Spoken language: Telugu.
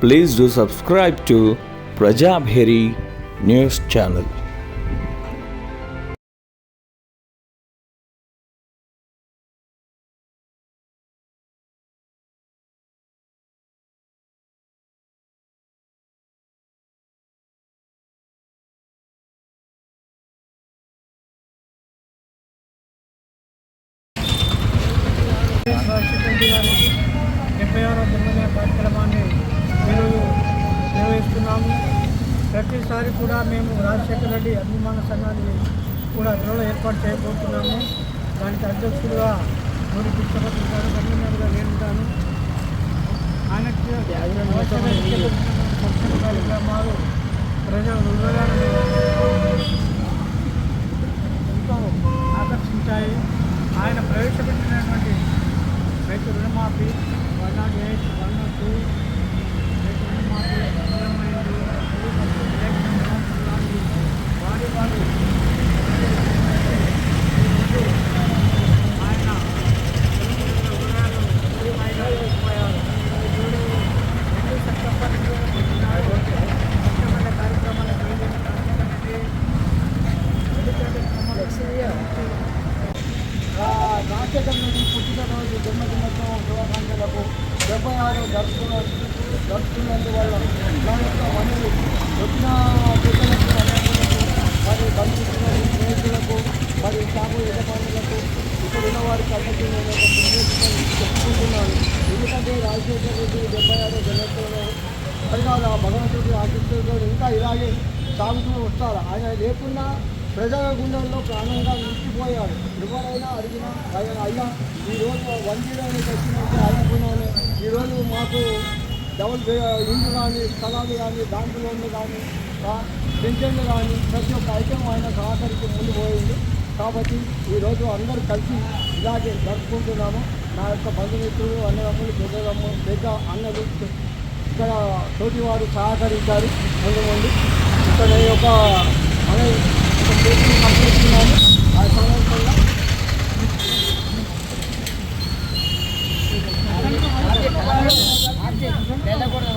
Please do subscribe to Prajabheri News Channel. Rajasekhara గారి డెబ్బై ఆరో జన్మదిన కార్యక్రమాన్ని ఈరోజు నిర్వహిస్తున్నాము. ప్రతిసారి కూడా మేము రాజశేఖర రెడ్డి అభిమాన సంఘాన్ని కూడా త్వరలో ఏర్పాటు చేయబోతున్నాము. దానికి అధ్యక్షుడుగా మూడు కృష్ణపతి గారు కన్వీనర్గా నేనుంటాను. ఆయనకు కార్యక్రమాలు ప్రజల హృదయాలను ఎంతో ఆకర్షించాయి. ఆయన ప్రవేశపెట్టినటువంటి రైతు రుణమాఫీ one nought eight one nought two రైతు రుణమాఫీ అమలమైంది ఎలక్షన్ కౌన్సిల్ లాంటి వారి వారు ఈరోజు ఆయన తెలుగుదేశం హృదయాలను ఆయన అయిపోయారు. ఈరోజు రెండు సెప్టెంబర్ రెండు వేల పద్నాలుగు ముఖ్యమైన కార్యక్రమాన్ని ప్రయోజనం రాజశేఖర్ రెడ్డి పుట్టినరోజు జన్మదినోత్సవం శుభాకాంక్షలకు డెబ్బై ఆరు జరుపుకున్న జరుపుకున్నందువల్ల నా యొక్క మనవి వచ్చిన పెద్దలకు మరి బంధువులకు స్నేహితులకు మరి షాపు యజమానులకు ఇక్కడ ఉన్న వారికి అందరికీ నేను ఒక చెప్పుకుంటున్నాను ఎందుకంటే రాజశేఖర్ రెడ్డి డెబ్బై ఆరు భగవంతుడి ఆశిస్తుతో ఇంకా ఇలాగే సాగుతూ వస్తారు ఆయన లేకుండా ప్రజల గుండెల్లో ప్రాణంగా నిలిచిపోయాడు ఎవరైనా అడిగినా ఆయన అయ్యా ఈరోజు వన్ జీరోని వచ్చినట్టు గుణాలు ఈరోజు మాకు డబుల్ ఇండ్లు కానీ స్థలాలు కానీ బ్యాంకు లోన్లు కానీ పెన్షన్లు కానీ ప్రతి ఒక్క ఐటెం ఆయన సహకరించి ముందు పోయింది. కాబట్టి ఈరోజు అందరూ కలిసి ఇలాగే జరుపుకుంటున్నాము. నా యొక్క బంధుమిత్రులు అన్నదమ్ములు పెద్దదమ్ము పెద్ద అన్నలు ఇక్కడ తోటివారు సహకరించారు. ముందు ముందు ఇక్కడ యొక్క అనే ఒక వెళ్ళకూడదు